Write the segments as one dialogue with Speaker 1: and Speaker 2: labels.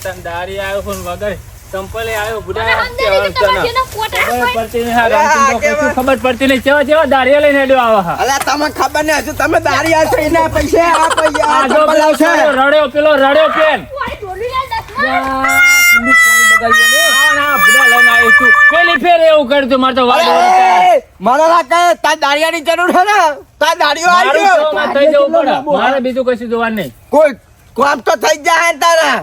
Speaker 1: તને દારી આવ્યો ફોન વગર સંપલે આવ્યો બુડા ખબર પડતી નહીં
Speaker 2: કેવા-
Speaker 1: કશું ખબર પડતી નહીં કેવા કેવા દારિયા લઈને હેડ્યો આવા હા.
Speaker 2: અલા તમને ખબર ને હજુ તમે દારી આવશો એના પૈસે આ પૈસા
Speaker 1: જો
Speaker 2: આવશે.
Speaker 1: રડ્યો પેલો રડ્યો પેન. છું. મારે
Speaker 2: છે
Speaker 1: જવું બીજું કશું જોવાનું નહીં.
Speaker 2: કોઈ કોમ તો થઈ જ જાય ને તારા.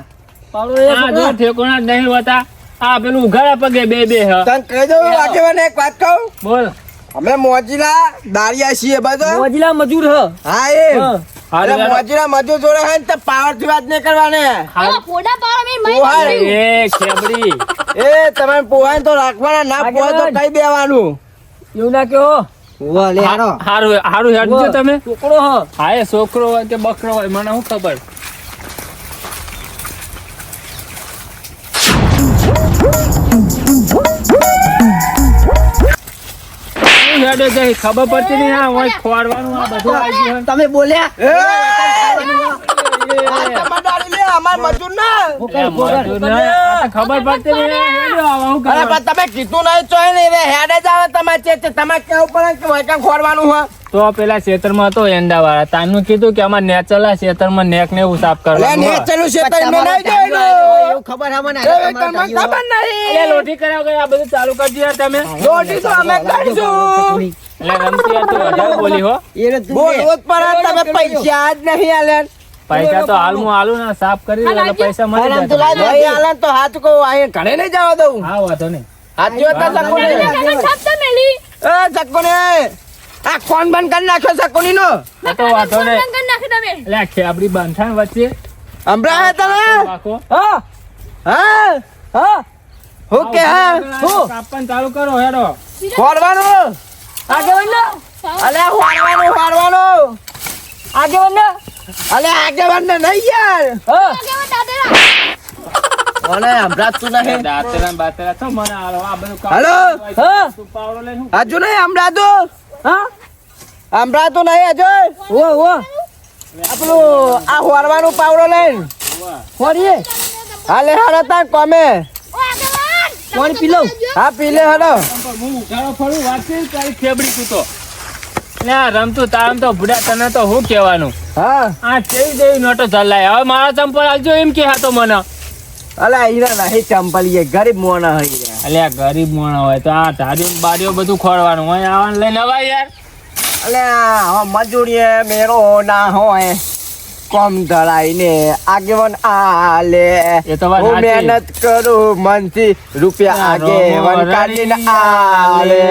Speaker 1: આ જો ઠેકોણા નહીં હોતા. આ પેલું ઉઘાડા પગે બે બે હ.
Speaker 2: તને કહી દઉં આગેવાને એક વાત કહું?
Speaker 1: બોલ.
Speaker 2: અમે મોજીલા દાડિયા છીએ બધો.
Speaker 3: મોજીલા મજૂર હ.
Speaker 2: હા એ. અરે મોજીલા મજૂર જોડે હે ને તો પાવરથી વાત નહીં કરવાની.
Speaker 4: પોડા પાવર મેં મારી
Speaker 1: એ ખેબડી
Speaker 2: એ તમે પોહાય તો રાખવાના ના પોહાય તો કઈ દેવાનું?
Speaker 3: એવું ના કેવો
Speaker 1: હારું. હારું હેડજો તમે.
Speaker 3: છોકરો હ.
Speaker 1: હા એ છોકરો હોય કે બકરો હોય મને શું ખબર? હેડે છે? ખબર પડતી નહીં આ હોય ખોરવાનું આ બધું આવી ગયું
Speaker 3: તમે બોલ્યા
Speaker 2: લે અમાર મજૂર ના
Speaker 1: એ તો ખબર પડતી
Speaker 2: અરે પણ તમે કીધું નહીં હેડે જ આવે તમારે છે તમારે કેવું પડે કે વૈકમ ખોરવાનું હોય?
Speaker 1: તો પેલા ખેતરમાં હતો એંડા વાળા તાનું કીધું કે અમારે નેચરલા ખેતરમાં નેક ને એવું સાફ
Speaker 2: કરવા તો નહીં.
Speaker 3: ખબર હે
Speaker 2: તમને ખબર નહીં.
Speaker 1: એટલે લોટી કર્યા વગર આ બધું ચાલુ કરી દીધા તમે.
Speaker 2: રોટી તો અમે કરીશું.
Speaker 1: એટલે રમતી હતી વધારે બોલી હો.
Speaker 2: બોલ પર તમે પૈસા જ નહીં આલ્યા
Speaker 1: પૈસા તો હાલ હું હાલું ને સાફ કરી એટલે પૈસા મળી.
Speaker 2: નહીં આલ્યા તો હાથ કો અહીં ઘરે નહીં જવા દઉં.
Speaker 1: હા વાંધો નહીં.
Speaker 2: હાથી
Speaker 4: છાપ તો મેલી.
Speaker 2: એ સકુને આ કોણ બંધ કરી નાખ્યો સકુની નો
Speaker 1: તો વાંધો નહીં.
Speaker 4: કરી નાખી તમે.
Speaker 1: એટલે ખેબડી બંધાણ વચ્ચે.
Speaker 2: તને?
Speaker 1: રાખો.
Speaker 3: હા
Speaker 2: હા
Speaker 3: હા.
Speaker 2: હું કે હા
Speaker 1: હું? કાપવાનું ચાલુ કરો હેડો.
Speaker 2: ફોડવાનું.
Speaker 3: આગેવાન ના?
Speaker 2: અલે ફોડવાનું ફોડવાનું
Speaker 3: આગેવાન ના?
Speaker 2: અલે આગેવાન ને નહીં યાર.
Speaker 3: હા.
Speaker 4: આગેવાન દાદેરા.
Speaker 2: નહીં.
Speaker 1: દાંતરા બાતરા તો મને હાલો આ બધું કામ
Speaker 3: હા.
Speaker 1: તું પાવડો
Speaker 2: નહીં
Speaker 3: હા.
Speaker 2: હજુ.
Speaker 3: ઓ ઓ
Speaker 2: આપણું આ હોરવાનું પાવડો લઈને.
Speaker 1: કરવા?
Speaker 2: હાલે હાલો તાર કોમે.
Speaker 4: કોણ
Speaker 3: પીલો? પી લઉં
Speaker 2: હા પીલે હાલો.
Speaker 1: હું ઉઘાડો ફરું વાંચી તારી ખેબડી તું. આ રમતું તારમ તો ભૂડા તને તો હું કહેવાનું?
Speaker 2: હા.
Speaker 1: આ કેવી દેવી નોટો ચલાય હવે મારા ચંપલ આલજો એમ કે હતો મને.
Speaker 2: અલે હીરા નહીં એ ગરીબ મોણા હઈ
Speaker 1: અલ્યા ગરીબ મોણા હોય તો આ ધારીઓ ને બારીઓ બધું ખોરવાનું હોય આવવાનું લઈને અવાય યાર.
Speaker 2: અલે આ મજૂરીએ મેરો ના હોય. કોમ ધરાઈને આગેવન આલે. હું મહેનત કરું મનથી રૂપિયા આગેવન કાઢીને આલે.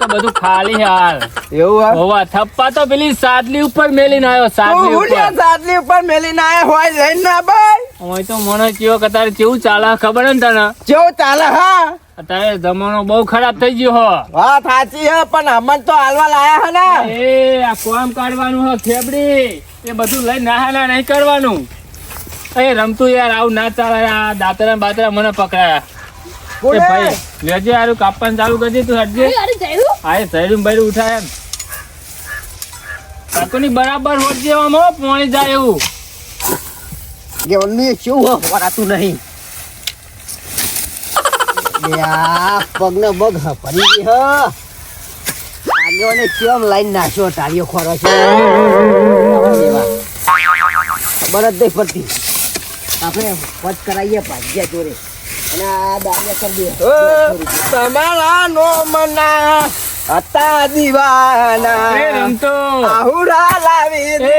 Speaker 1: તો બધું ખાલી હાલ.
Speaker 2: એવું
Speaker 1: હોવા થપ્પા તો પેલી સાદલી ઉપર મેલીને આવ્યો સાદલી ઉપર.
Speaker 2: સાદલી ઉપર મેલીને આવ્યો હોય લઈને ના ભાઈ?
Speaker 1: હોય તો મને કેવો કતાર કેવું ચાલે ખબર ને તને?
Speaker 2: કેવું ચાલે હા.
Speaker 1: અત્યારે જમાનો બહુ ખરાબ થઈ ગયો હો.
Speaker 2: હા સાચી હે પણ અમન તો હાલવા લાયા હે ને.
Speaker 1: એ આ કોમ કાઢવાનું હે ખેબડી. એ બધું લઈ ના ના નહીં કરવાનું. એ રમતું યાર આવું ના ચાલે. આ દાતરા ને બાતરા મને પકડાયા. એ ભાઈ લેજે યાર કાપવાનું ચાલુ કરી દે તું હટજે? હા એ સૈડું બૈડું ઉઠાય એમ. કાકોની બરાબર હોટજે આમ હો જાય એવું.
Speaker 3: આગેવાન શું હ વરાતું નહીં. પગનો બગ પડી ગઈ હ. આગેવાને કેમ લાઈન નાખ્યો તારીઓ ખોરો છે? બરદ નહીં પડતી. આપણે વચ કરાવીએ ભાગ્યા જોડે. અને આ દાદા કરી દે.
Speaker 2: તમારા નો મના હતા દીવાના.
Speaker 1: એ રમતો.
Speaker 2: આહુડા લાવી દે.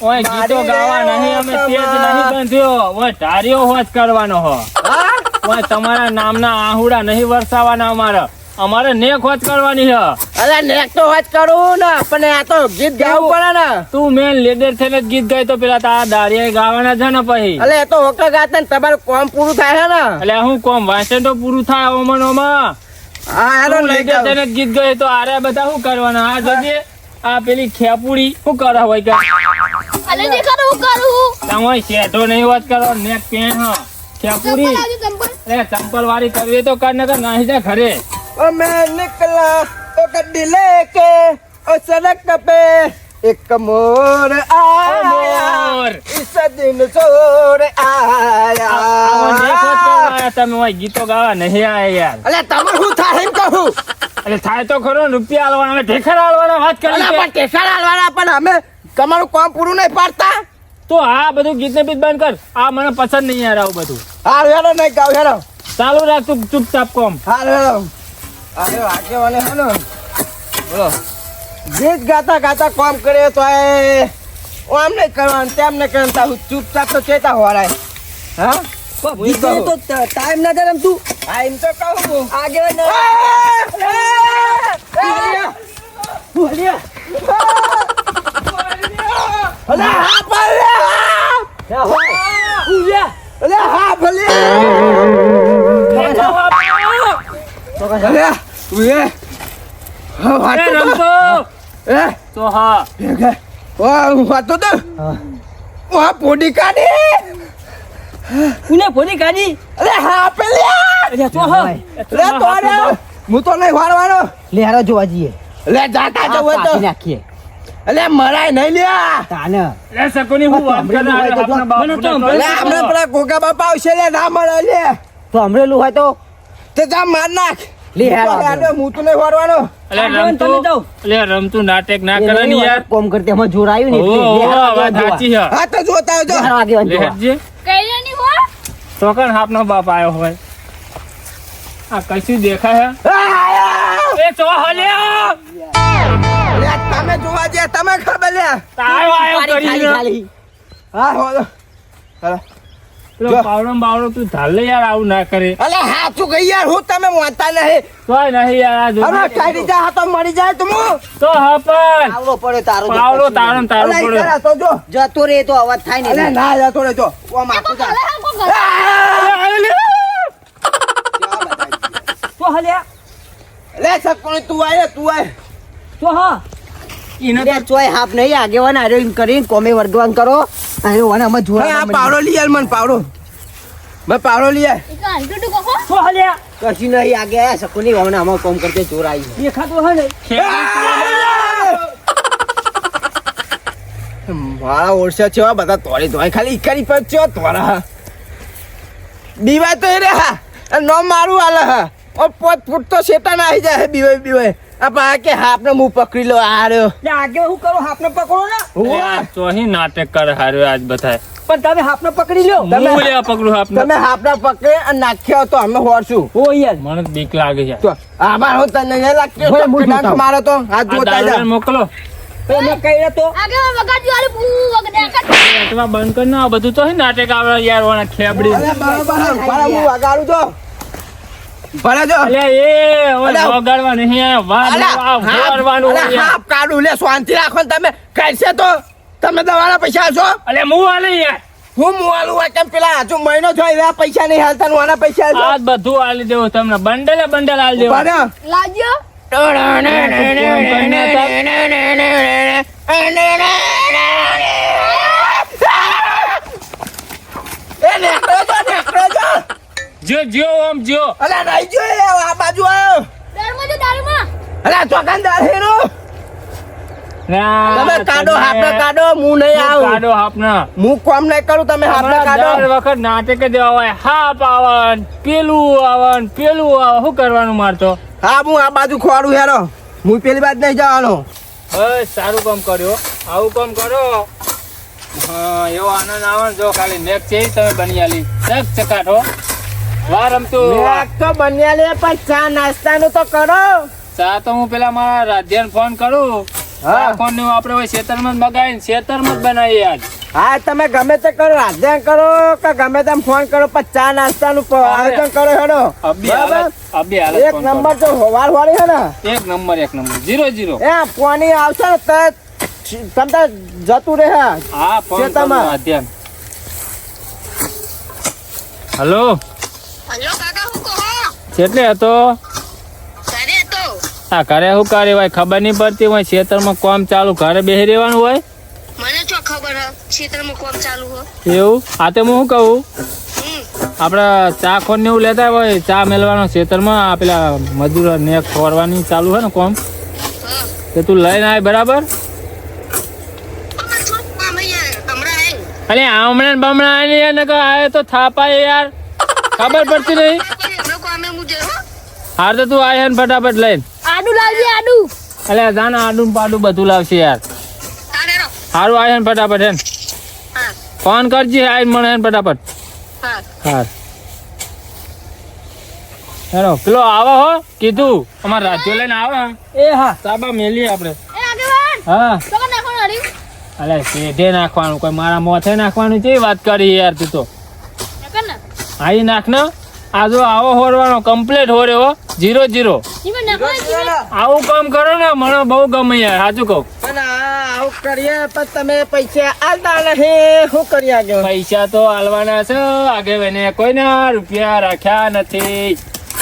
Speaker 1: ઓય ગીતો ગાવા નહીં અમે તેજ નહીં બંધ્યો. ઓય ધાર્યો હોજ કરવાનો હો.
Speaker 2: હા?
Speaker 1: ઓય તમારા નામના આહુડા નહીં વરસાવાના અમારે. અમારે નેક વાત કરવાની છે.
Speaker 2: અરે નેક તો વાત કરું ને પણ આ તો ગીત ગાવું પડે ને.
Speaker 1: તું મેન લીડર થઈને જ ગીત ગાય તો પેલા તારા દાડિયા ગાવાના છે ને પછી.
Speaker 2: એટલે એ તો ઓકે ગાતા ને તમારું કોમ પૂરું થાય છે ને.
Speaker 1: એટલે હું કોમ વાંચે તો પૂરું થાય ઓમન ઓમાં
Speaker 2: હા હેલો
Speaker 1: લીડર થઈને જ ગીત ગાય તો આરે બધા શું કરવાના? આ જોજે આ પેલી ખેપુડી શું કરે હોય કે?
Speaker 4: અલે, ને કરું, કરું.
Speaker 1: તમે શેઠો નહીં વાત કરો નેક પેન હા. ખેપુડી. અરે ચંપલ. વાળી કરવી તો કર નકર નાહી જા ઘરે.
Speaker 2: ओ मैं निकला ओ गड्डी लेके ओ सड़क पे एक मोर आया
Speaker 1: પાવર
Speaker 2: ઈસ દિન ચોરે
Speaker 1: આવો નેકો જ
Speaker 2: આયા
Speaker 1: કરવા તમે ઓય ગીતો ગાવા નહીં આયા યાર
Speaker 2: અલે તમે શું થાય એમ કહું
Speaker 1: એટલે થાય તો ખરો ને રૂપિયા આલવાના અમે ઢેખર આલવાના વાત કરી
Speaker 2: અલે
Speaker 1: છે.
Speaker 2: પણ ટેસર હાલવાના પણ અમે તમારું કામ પૂરું નહીં પાડતા
Speaker 1: તો આ બધું ગીત ને બીત બંધ કર આ મને પસંદ નહીં યાર આવું બધું
Speaker 2: હાલ હેરો નહીં ગાવ હેરો
Speaker 1: ચાલુ રાખ તું ચૂપચાપ કોમ
Speaker 2: હાલ હેરો અરે આગેવાને હે ને. બોલો. ગીત ગાતા ગાતા કામ કરે તો એ આમ નહીં કરવાનું તેમ નહીં કરવાનું તારું ચૂપચાપ તો ચેતા હોરાય હા?
Speaker 3: તો ટાઈમ ના જાય તું.
Speaker 2: હા તો કહું હું.
Speaker 3: આગેવાન
Speaker 2: અલે હા ભલે અલે હા ભલે. અલે તું એ હા વાત
Speaker 1: રમતો.
Speaker 2: એ.
Speaker 1: તો હા.
Speaker 2: ભેગે વાહ હું વાત તો વાહ પોડી કાઢી.
Speaker 3: કોને ફોની કાઢી.
Speaker 2: અલે હા પેલી
Speaker 3: અરે તો હા.
Speaker 2: લે તો રે હું તો નહીં વાળવાનો.
Speaker 3: લે હારો જોવા જઈએ.
Speaker 2: લે જાતા
Speaker 3: આ
Speaker 2: તો.
Speaker 3: નાખીએ.
Speaker 2: અલે મરાય નહીં લ્યા.
Speaker 3: તાને.
Speaker 1: લે સકોની હું વાત કરે આપણા
Speaker 3: તો
Speaker 2: લે આપણે પેલા ગોગા બાપા આવશે લે ના મળે લે.
Speaker 3: તો અમરેલું હોય તો.
Speaker 2: તે જા માર નાખ.
Speaker 3: લે
Speaker 2: હું તો
Speaker 3: હારો
Speaker 2: ગાડો, હું તો નહીં વાળવાનો
Speaker 1: અલે
Speaker 3: તમે
Speaker 1: રમતું?
Speaker 3: જાઓ.
Speaker 1: અલે રમતું નાટક ના કરે ને યાર.
Speaker 3: કોમ કરતે એમાં જોર આવ્યું ને એટલે. લે
Speaker 1: ઓ
Speaker 3: હારો
Speaker 1: વાત
Speaker 3: આગેવાન
Speaker 1: સાચી છે.
Speaker 2: હા તો જોતા આવજો.
Speaker 3: લે હારો આગેવાન
Speaker 1: લે
Speaker 3: જોવા.
Speaker 1: હેડજે
Speaker 4: કઈ નહીં હો.
Speaker 1: તો કણ આપનો બાપ આવ્યો હોય? આ કશું દેખાય હે? એ ચો હલ્યો!
Speaker 2: તમે જોવા જે તમે ખબર લે
Speaker 1: તારો આયો
Speaker 3: કરી
Speaker 2: હા હોલો. હાલો.
Speaker 1: પાવડો બાવડો તું ધાલે યાર આવું ના કરે.
Speaker 2: અલે હા તું ગઈ યાર હું તમે વાંચતા નહીં.
Speaker 1: તોય નહીં યાર આ જો.
Speaker 2: કાઢી જા. હા તો મરી જાય તું
Speaker 1: તો હા પણ
Speaker 3: પાવડો પડે તારો આવડો
Speaker 1: તારો તારો
Speaker 2: તો જો.
Speaker 3: જતો રે તો અવાજ થાય ને
Speaker 2: અલે ના જતો રે જો. ઓમ આખું જા.
Speaker 3: તો હલ્યા.
Speaker 2: લે સકોણી તું આય તું આય.
Speaker 3: તો હા.
Speaker 1: ઈને
Speaker 3: લે ચોય હાફ નહીં આગેવાન આર્યો એમ કરીને કોમે વર્ગવાન કરો. અને ઓને અમે
Speaker 2: આ પાવડો લઈ આલ મને પાવડો. મેં પાવડો લઈ આય
Speaker 4: એક આંટુ ટુ કહો.
Speaker 3: તો હલ્યા કશું નહીં આગે સકુની ઓને અમે કોમ કરતે જોર આવી દેખાતું હે
Speaker 2: મારા ઓળશા છે બધા તોડી તોડી ખાલી ઈકારી પર છે તોરા. બીવાય તો એ રે હા નો મારું હાલે હા. ઓ પોત ફૂટ તો શેતાન આવી જાય હે બીવાય બીવાય. આ કે હાપને મું પકડી લો આ રહ્યો
Speaker 3: આગે હું કરું? હાફને પકડો ને?
Speaker 1: એ ચોહી નાટક કરે હાર્યો આજ બધાય.
Speaker 3: પણ તમે હાફને પકડી લ્યો.
Speaker 2: તમે-
Speaker 1: હું પકડું આપને
Speaker 2: તમે હાપને પકડે અને નાખ્યા તો અમે હોરશું.
Speaker 3: ઓ યાર
Speaker 1: મને બીક લાગે છે.
Speaker 2: તો આભાર હું તને નહીં લાગતો?
Speaker 3: ભાઈ, હું
Speaker 2: કડાક
Speaker 3: જોતા.
Speaker 2: મારો તો? હાથ જોતા જા.
Speaker 1: મોકલો.
Speaker 3: તમે કઈ તો.
Speaker 4: આગે વગાડજો આલે પૂ વગડે આકા
Speaker 1: બંધ કર ના બધું તો હે નાટક આવે યાર ઓના ખેબડી.
Speaker 2: બરાબર હું વગાડું તો. ભલે જો.
Speaker 1: અલે એ. વગાડવા નહીં
Speaker 2: કાઢું લે શાંતિ રાખો ને તમે. કરશે તો તમે દવાના પૈસા આપશો
Speaker 1: અલે હું આલે યાર.
Speaker 2: હું મુવાલું હોય કેમ પેલા હજુ મહિનો થયો એવા પૈસા નહીં હાલતા ને આના પૈસા
Speaker 1: આ બધું આલી દેવું તમને બંડલે બંડલ આલી દેવું.
Speaker 2: ઊભા
Speaker 4: લાજો
Speaker 2: એ નેકળો છો, નેકળો છો.
Speaker 1: જો જો આમ જો
Speaker 2: અલા, નહીં જો આ બાજુ આવ્યો.
Speaker 4: દારમાં જો દારમાં.
Speaker 2: અલા, ચોકાનદાર હેરો.
Speaker 1: ના,
Speaker 2: તમે કાઢો
Speaker 1: તમે-
Speaker 2: કાઢો હું નહીં આવું.
Speaker 1: કાઢો હાપના
Speaker 2: હું કોમ નહીં કરું તમે હાથને કાઢો.
Speaker 1: દર વખત નાટક જ એવા હાપ આવન પેલું આવન પેલું આવે શું કરવાનું મારતો
Speaker 2: હા હું આ બાજુ ખોડું હેરો. હું પેલી બાજુ નહીં જવાનો.
Speaker 1: બસ સારું કામ કર્યો. આવું કામ કરો. હા એવો આનંદ આવે જો ખાલી નેક છે તમે બની આલી. ચક ચકાટો. વાર રમતું.
Speaker 2: તો બન્યા લે પણ ચા નાસ્તાનું તો કરો.
Speaker 1: ચા તો હું પેલા મારા રાધ્યાને ફોન કરું.
Speaker 2: હા.
Speaker 1: ફોન ને આપણે હોય ખેતરમાં મગાવીને ખેતરમાં જ બનાવીએ આજ.
Speaker 2: હા તમે ગમે તે કરો રાધ્યા કરો કે ગમે તેમ ફોન કરો પણ ચા નાસ્તાનું નું આયોજન કરો હેડો. બરાબર? એક નંબર તો વાર વાળી હે ને
Speaker 1: એક નંબર એક નંબર. Zero zero.
Speaker 2: એ પાણી આવશે ને તો તમને જતું રહે.
Speaker 1: હા ફોન કરો. રાધ્યાને હલો? કેટલે હતો? આ ઘરે શું કરે હોય ખબર નહીં પડતી હોય ખેતરમાં કામ ચાલુ ઘરે બેસી રહેવાનું હોય?
Speaker 4: મને શું ખબર ખેતરમાં કોમ ચાલુ હોય
Speaker 1: એવું? આ તો હું કહું? આપણે ચા ખોર ને એવું લેતા હોય ચા મેળવાનો ખેતરમાં આ પેલા મજૂર ને ખોરવાની ચાલુ હોય ને કોમ?
Speaker 4: હા.
Speaker 1: તે તું લઈને આવે બરાબર? અરે હમણાં બમણા કહો તો થાપાય યાર. ખબર પડતી નહીં? હાર તો તું આય ને ફટાફટ લઈને.
Speaker 4: આડું લાવજે આડું.
Speaker 1: એટલે જાના આડું પાડું બધું લાવશે યાર.
Speaker 4: સારું
Speaker 1: હારું આય ને ફટાફટ હેન ફોન કરજે આય મને હેન ફટાફટ.
Speaker 4: હા
Speaker 1: હાર. હેલો પેલો આવો હો કીધું. અમાર રાજ્યો લઈને આવો
Speaker 2: એ હા.
Speaker 1: સાબા મેલીએ આપણે. હા. અલે સીધે નાખવાનું કોઈ મારા મોથે નાખવાનું છે વાત કરી યાર તું તો? આઈ નાખ ને. આજો આવો હોરવાનો કમ્પ્લીટ હોર્યો હો.
Speaker 4: Zero zero.
Speaker 1: આવું કામ કરો ને મને બહુ ગમે યાર સાચું કહું.
Speaker 2: આવું કરીએ પણ તમે પૈસા આલતા નથી. શું કરી આગળ?
Speaker 1: પૈસા તો હાલવાના છે આગે વેને કોઈના રૂપિયા રાખ્યા નથી.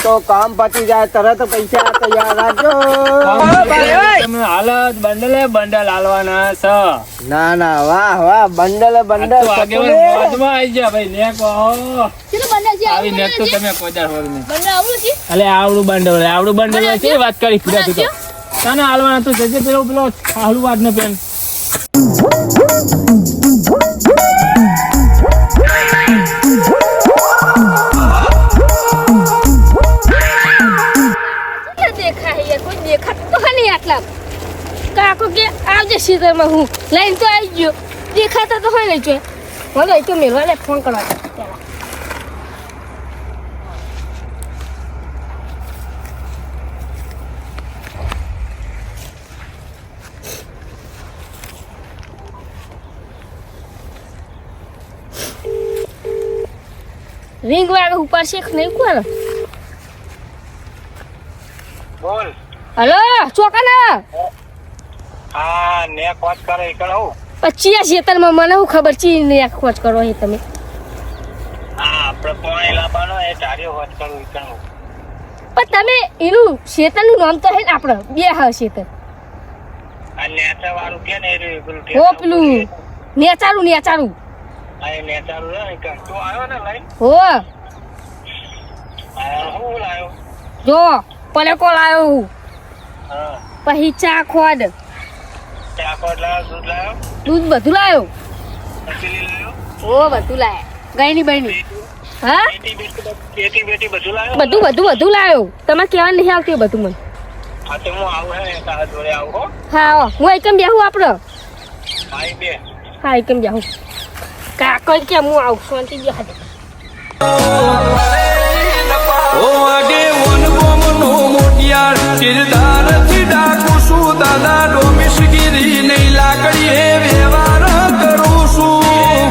Speaker 2: તો કામ પતી જાય તરત પૈસા તૈયાર રાખજો.
Speaker 1: તમે હાલ જ બંડલે બંડલ હાલવાના છે
Speaker 2: ના ના વાહ વાહ બંડલ બંડલ
Speaker 1: તો મોજમાં આવી જા ભાઈ
Speaker 4: છે
Speaker 1: આવી નેક તો તમે હોર ને.
Speaker 4: બંને આવું છે?
Speaker 1: અલે આવડું બંડલ આવડું બંડલ લે, વાત કરી પૂરા તું તો. તને હાલવાના તો જજે પેલો પેલો હાલું વાત ને પેન.
Speaker 4: કે આવજે સીધરમાં હું લાઈન તો આવી ગયો. દેખાતા તો હોય ને જોઈએ મને તો મેળવાને ફોન કરવા પહેલા રિંગ વાળો ઉપર શેખ નહીં કોણ
Speaker 5: બોલ.
Speaker 4: હલો ચોકાના
Speaker 5: હા ને કોચ કરે એકડ હું?
Speaker 4: પછી આ ખેતરમાં મને શું ખબર? છે ને આ કરો તમે?
Speaker 5: હા આપણે પોણે લાવવાનો એ ધાર્યો હોત કરું એકડ હું?
Speaker 4: પણ તમે એનું શેતરનું નામ તો હે ને આપણે બે હા શેતર.
Speaker 5: આ નેચા વાળું કે ને એ પેલું
Speaker 4: હો નેચારું નેચારું.
Speaker 5: આ નેચારું ને તું આવ્યો ને લઈને
Speaker 4: હો.
Speaker 5: હા, હું લાવ્યો
Speaker 4: જો પલે કોલ આવ્યો હું. પછી ચા ખોડ.
Speaker 5: લાવ્યો દૂધ
Speaker 4: બધું લાવ્યો ઓ બધું લાયા. ગઈની બહેની હા?
Speaker 5: બધું
Speaker 4: બધું બધું બધું લાવ્યો તમે કહેવા નહીં આવતી બધું મને.
Speaker 5: હા હું આવું હે તારા જોડે આવું હો.
Speaker 4: હા આવો. હું એકમ બેહું આપણો
Speaker 5: ભાઈ બે.
Speaker 4: હા એકમ બેહું. કાકો કે હું આવું શાંતિ બેહા.
Speaker 6: ઓ આગે વન મોટિયાર. ડાકુ છું દાદા ડોમિસગીરી નહીં લાકડીએ વ્યવહાર કરું છું.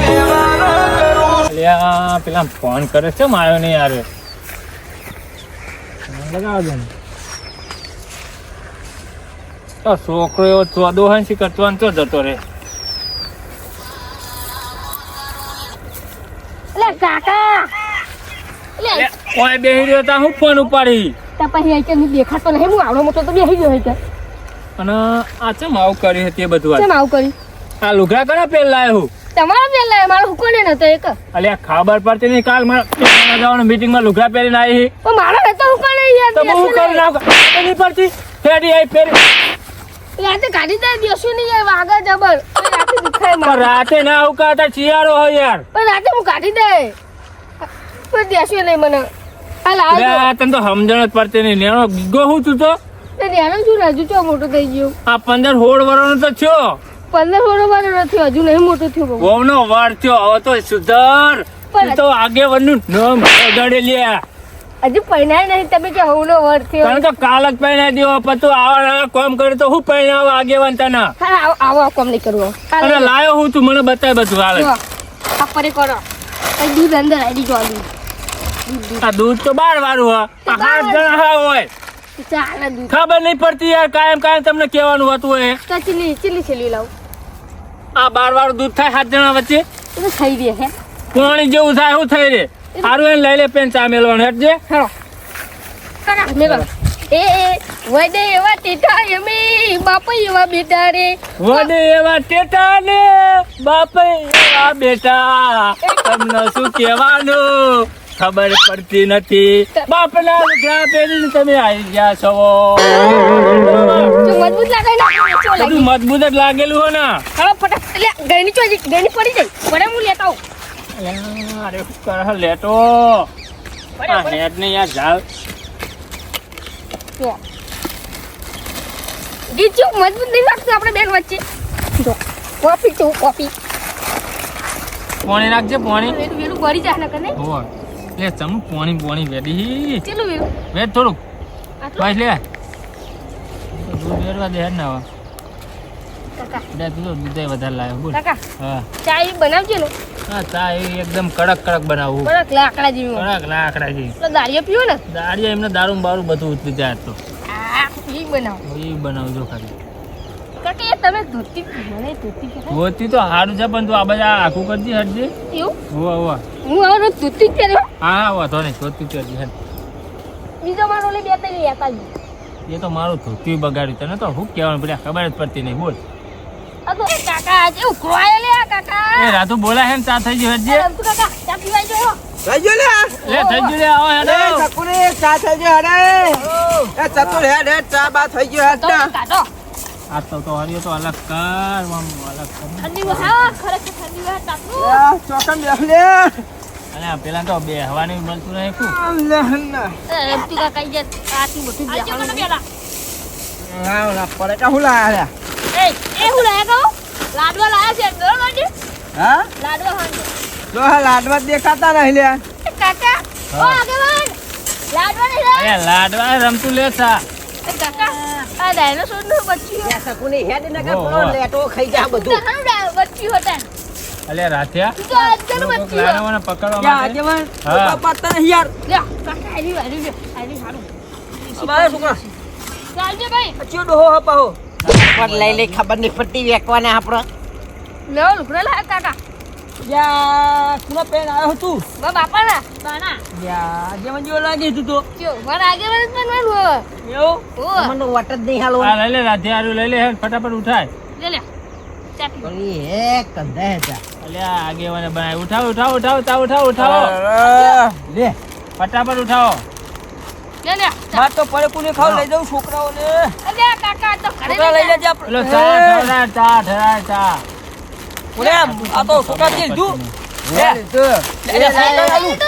Speaker 6: વ્યવહાર કરું
Speaker 1: અલ્યા પેલા ફોન કરે છે માયો નહીં યાર. લગાવો દે તો છોકરો એવો ચોદો હોય છે શીખર તો જતો રે
Speaker 4: એટલે કાકા.
Speaker 1: કોઈ બેહી રહ્યો તા હું ફોન ઉપાડી.
Speaker 4: તો પછી કે દેખાતો નહીં હું આવડો મોટો તો બેસી ગયો હોય
Speaker 1: અને આ ચમ આવું કરી હતી એ બધું
Speaker 4: કેમ
Speaker 1: માવ
Speaker 4: આવું કર્યું
Speaker 1: આ લુગડા કના પેલ લાયો હું?
Speaker 4: તમારા પેલા મારો હુકોને નતો એક.
Speaker 1: અલ્યા ખબર પડતી નહીં કાલ મારા જવાનું મીટિંગમાં લુગડા પહેરીને આવી
Speaker 4: પણ મારો નતો હુકોને યાર
Speaker 1: તો હું કરી નાખ. નહીં પડતી ફેરી આઈ ફેરી.
Speaker 4: રાતે કાઢી દે દેશું નહીં યાર વાગા જબર. રાતે દુખાય મારે.
Speaker 1: રાતે ના ઉકાતા ચિયારો હોય યાર.
Speaker 4: પણ રાતે હું કાઢી દે. પણ દેશું નહીં મને. હાલ આવજો
Speaker 1: તને તો સમજણ જ પડતી નહીં. નેણો ગીગો હું તું તો
Speaker 4: તે? ધ્યાન છું રાજુ ચો મોટો થઈ ગયો.
Speaker 1: આ પંદર સોળ વરોનો તો થયો.
Speaker 4: પંદર સોળ વાર નથી હજુ નહીં મોટો થયો બહુ.
Speaker 1: વહુનો વાર થયો હવે તો સુધર. તું તો આગેવાનનું નામ બગાડે લ્યા
Speaker 4: હજુ પહેણાય નહીં તમે કે હવનો વર થયો.
Speaker 1: તને તો કાલ જ પહેણાય દેવો પણ તું આવા કામ કરે તો હું પહેરાવ આગેવાન તને?
Speaker 4: હા આવો આવો કોમ નહીં કરવો.
Speaker 1: અરે લાયો હું તું મને બતાય બધું હાલ.
Speaker 4: આ પરે કરો. આ દૂધ અંદર આવી જો દૂધ
Speaker 1: આ દૂધ તો બાર વાળું હા હાથ જણા હા હોય.
Speaker 4: ચાલે દૂધ.
Speaker 1: ખબર નહીં પડતી યાર કાયમ કાયમ તમને કહેવાનું હતું એ.
Speaker 4: તો ચીલી ચીલી ચીલી લાવ.
Speaker 1: આ બાર વાળું દૂધ થાય સાત જણા વચ્ચે?
Speaker 4: તો થઈ રહે હે.
Speaker 1: પાણી જેવું થાય એવું થઈ રે સારું એને લઈ લે પેન ચા મેલવાનું
Speaker 4: કરા મેલો. એ એ વડે એવા ટેટા એમે બાપ એવા બેટા રે
Speaker 1: વડે એવા ટેટા ને બાપ એવા બેટા. તમને શું કહેવાનું? ખબર પડતી નથી. બાપના લુગડા પહેરીને તમે આવી ગયા છો.
Speaker 4: મજબૂત લાગે ને
Speaker 1: મજબૂત જ લાગેલું હો ને.
Speaker 4: હવે ફટાફટ લે ગઈની ચોજી ગઈની પડી જઈ પડે હું લેતા આવું.
Speaker 1: અરે કરે
Speaker 4: પડે
Speaker 1: આ હેડ ને યાર ઝાલ
Speaker 4: જો. ગીત મજબૂત નહીં લાગતું આપણે બેન વચ્ચે. જો કોફી છે કોફી.
Speaker 1: પાણી નાખજે પાણી.
Speaker 4: વેલું ભરી જાય ને. કને
Speaker 1: હો લે ચમ પોણી પોણી વેડી
Speaker 4: ચેલું
Speaker 1: વેડ? વેડ
Speaker 4: આટલું?
Speaker 1: બસ લે દૂધ વેડવા દે ને હવે
Speaker 4: કાકા.
Speaker 1: તું તો દૂધ વધારે લાવ્યો બોલ.
Speaker 4: કાકા
Speaker 1: હા.
Speaker 4: ચા એ બનાવજો ને.
Speaker 1: હા ચા એ એકદમ કડક કડક
Speaker 4: બનાવું. લાકડા જેવી.
Speaker 1: કડક લાકડા જેવી.
Speaker 4: તો દાળીઓ પીવો ને?
Speaker 1: દાળિયા એમને દારૂ બારું બધું ઉતરી જાય તો.
Speaker 4: આ એ બનાવો.
Speaker 1: એ બનાવજો ખાલી.
Speaker 4: ધોતી
Speaker 1: તો સારું છે પણ તું આ બધા આખું કરજી હટજી
Speaker 4: એવું?
Speaker 1: હોવા હોવા.
Speaker 4: હું હવે તૂતી કર્યો
Speaker 1: હા હા વાંધો નહીં ધોતી કરજી હે
Speaker 4: બીજો મારો લે બે ત્રણ લેતા જ
Speaker 1: એ તો મારું ધોતી બગાડ્યું તને તો શું કહેવાનું પડ્યા ખબર જ પડતી નહીં બોલ.
Speaker 4: આ તો કાકા આજે ઉખવાય લે આ કાકા?
Speaker 1: એ રાતું બોલા હે ને ચા થઈ ગયો હટજે
Speaker 4: કાકા ચા પીવાય જો.
Speaker 2: થઈ ગયો લે?
Speaker 1: લે થઈ ગયું લે આવો હેડો.
Speaker 2: એ ચા થઈ ગયો હેડે. એ ચતુર હેડ હેડ ચા બા થઈ ગયો હેડ
Speaker 4: તો કાઢો.
Speaker 1: આ તો તો હરિયો તો અલગ કર આમ અલગ કર.
Speaker 4: ઠંડી હા ખરેખર ઠંડી હા તાપનું
Speaker 2: એ ચોકન બેસ લે.
Speaker 1: અને આ પેલા તો બેહવાની મળતું શું
Speaker 2: આમ લે ના
Speaker 4: એ રમતું કાકા જે આથી બધું બેહાડું પેલા
Speaker 2: હા ઓલા પડે કા હું લાયા લે
Speaker 4: એ એ હું લાયા કહો? લાડવા લાયા છે બરોબર છે?
Speaker 2: હા?
Speaker 4: લાડવા હાંજો
Speaker 2: જો હા લાડવા દેખાતા નહીં લે
Speaker 4: કાકા ઓ આગેવાન લાડવા નહીં
Speaker 1: લાડવા રમતું લે
Speaker 4: એ કાકા આ ડાયનોસોરનું બચ્ચું
Speaker 3: ત્યાં શકુની હેડ ને કે
Speaker 1: હો,
Speaker 3: લેટો ખાઈ જા બધું.
Speaker 4: ઘણું ડા- હતા.
Speaker 1: અલે રાથિયા
Speaker 4: તો આજકાલ
Speaker 1: કોક
Speaker 4: બચ્ચું
Speaker 1: પકડવા માટે? હા.
Speaker 2: પાતા નહીં યાર.
Speaker 4: લ્યો કાકા આવી આવી આવી સારું
Speaker 2: અમારે છોકરા.
Speaker 4: ચાલજે ભાઈ.
Speaker 2: ચિયો ડોહો હપાહો
Speaker 3: પણ લઈ લઈ ખબર નહીં પડતી વેકવાના આપણો.
Speaker 4: લેવો લુકડા લાયા કાકા.
Speaker 2: યા કુનો પેન આવ્યો તું.
Speaker 4: બા બાપા ના બાના.
Speaker 2: યા જેમાં જેવો લાગે તું તો.
Speaker 4: જો મારા આગેવાન જ બનવાનું હવે.
Speaker 2: એવું?
Speaker 4: ઓ
Speaker 3: મને વટ જ નહીં હાલો
Speaker 1: આ લઈ લે રાધ્યા આર્યું લઈ લે હેડ ફટાફટ ઉઠાય.
Speaker 4: લે લે. ચાટી
Speaker 3: ઈ હે કંધા હતા
Speaker 1: અલે આ આગેવાને બનાય. ઉઠાવો ઉઠાવો ઉઠાવો તા ઉઠાવો ઉઠાવો.
Speaker 2: લે.
Speaker 1: ફટાફટ ઉઠાવો.
Speaker 4: લે લે.
Speaker 2: માર તો પડે કોને ખાવ લઈ જાઉં છોકરાઓને.
Speaker 4: અલે કાકા તો ઘરે
Speaker 2: લઈ લેજે આપણે.
Speaker 1: ચા ઠરાય ચા ઠરાય ચા
Speaker 2: ઓલે આ તો સુકાતી લીધું. લે
Speaker 3: એ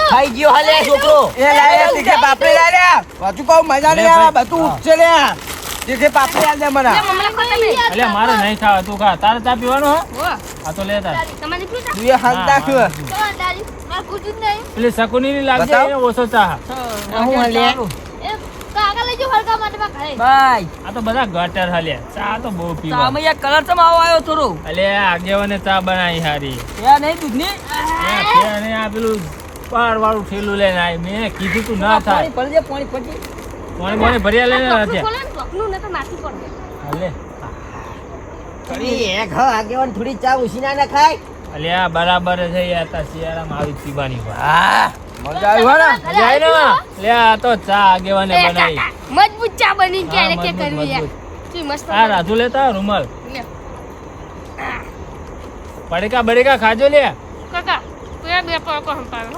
Speaker 3: ખાઈ ગયો હાલે છોકરો.
Speaker 2: એ લાયા તીખે બાપરે લાયા? બાજુ કહું મજા નહીં આવે બધું ઉપસે લે. તીખે બાપરે આલ દે મને
Speaker 1: અલે મારે નહીં ખાવા તું ખા તારે ચા પીવાનો હો? આ તો લે તાર.
Speaker 2: તું એ
Speaker 4: કુછ નહીં.
Speaker 1: પેલી શકુની
Speaker 2: બતાવ.
Speaker 1: ઓછો ચા.
Speaker 3: હું હાલે.
Speaker 4: એ કાકા લઈ જો હળકા માટે ઘરે
Speaker 2: બાય
Speaker 1: આ તો બધા ગટર હાલ્યા ચા તો બહુ પીવા.
Speaker 2: આમાં યાર કલર ચમ આવો આવ્યો થોડો?
Speaker 1: અલે આગેવાને ચા બનાવી હારી.
Speaker 2: એ નહીં દૂધની?
Speaker 1: આ ફેને આ પેલું પાર વાળું ઠેલું લઈને આવી. મેં કીધું તું ના થાય.
Speaker 2: પાણી પડી પાણી પડી
Speaker 1: પાણી પાણી ભર્યા લઈને
Speaker 4: ડોકનું ને તો માથું પડે
Speaker 1: અલે.
Speaker 3: થોડી એક આગેવાન થોડી ચા ઉસીના ના ખાય.
Speaker 1: અલે આ બરાબર છે યાર તા શિયાળામાં આવી પીવાની.
Speaker 2: હા મજા આવી ને?
Speaker 1: જાય ને લે આ તો ચા આગેવાને બનાવી.
Speaker 4: મજબૂત ચા બની કે કે કરવી યાર?
Speaker 1: મજબૂત.
Speaker 4: મસ્ત
Speaker 1: આ રાધુ લેતા રૂમાલ.
Speaker 4: લે.
Speaker 1: પડીકા બડીકા ખાજો લે.
Speaker 4: કાકા તું બે પકો હંપાવે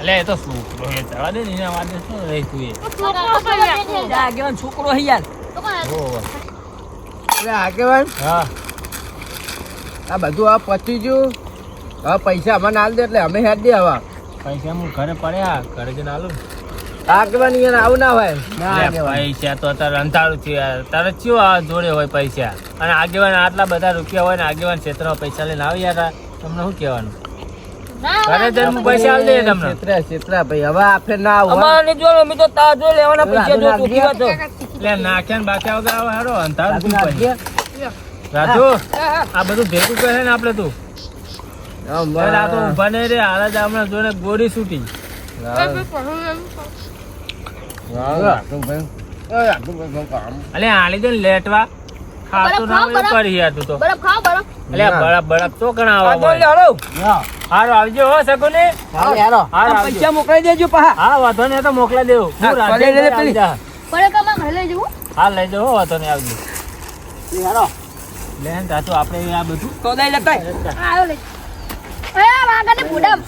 Speaker 1: અલે એ તો છોકરો દે ને વાદે શું રહી તું એ?
Speaker 4: છોકરો
Speaker 2: આગેવાન છોકરો હે યાર.
Speaker 1: હો, હો.
Speaker 2: આગેવાન.
Speaker 1: હા.
Speaker 2: આ બધું આ પતી ગયું હવે પૈસા અમને આલ દે એટલે અમે હેડ દે હવે.
Speaker 1: પૈસા હું ઘરે પડ્યા ઘરે જઈને આલું.
Speaker 2: આગવાની અહીંયા આવું ના હોય.
Speaker 1: પૈસા તો અત્યારે અંધારું થયું યાર. તારે ચિયો આ જોડે હોય પૈસા? અને આગેવાન આટલા બધા રૂપિયા હોય ને આગેવાન ક્ષેત્રમાં પૈસા લઈને આવી યાર તમને શું કહેવાનું? ઘરે જઈને પૈસા આલી તમને.
Speaker 2: ભાઈ હવે આપણે ના આવું
Speaker 7: અમારે જો અમે તો તા લેવાના પૈસા જો ચોખ્ખી વાત
Speaker 1: એટલે નાખ્યા ને બાકી વગર આવે હેરો અંધારું રાજુ આ બધું ભેગું કરે ને આપણે તું. યાર, આ તો ઊભા નહીં રે હાલ જ હમણાં જોઈને ગોળી છૂટી અલે આલી દે લેટવા. ખાતું ના હોય કરી યાર તું તો.
Speaker 4: બરફ ખાઓ બરફ.
Speaker 1: અલે આ બળપ બળપ તો ઘણા
Speaker 2: આ
Speaker 1: આવા
Speaker 2: જો લે,
Speaker 1: હોય.
Speaker 2: હાલો.
Speaker 1: હારો આવજો હો સકુને
Speaker 3: હાલે હેરો.
Speaker 1: હારો
Speaker 2: પૈસા મોકલાઈ દેજો પાહા.
Speaker 1: હા વાંધો નહીં તો મોકલા દેવું.
Speaker 2: હા,
Speaker 1: રાજે
Speaker 2: લે પેલી.
Speaker 1: જા.
Speaker 4: બરફ ઘરે લઈ જવું?
Speaker 1: હા લઈ જાઓ હો વાંધો નહીં આવજો.
Speaker 3: હેરો.
Speaker 1: લે ને આપણે આ બધું
Speaker 4: લઈ એ વાગને પુડમ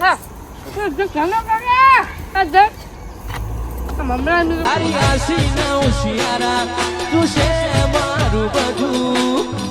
Speaker 4: હા. તો જ ચાલો કરે આ
Speaker 7: જ મમરાન અરિયાસી ના હોશિયારા તું છે મારું બધું.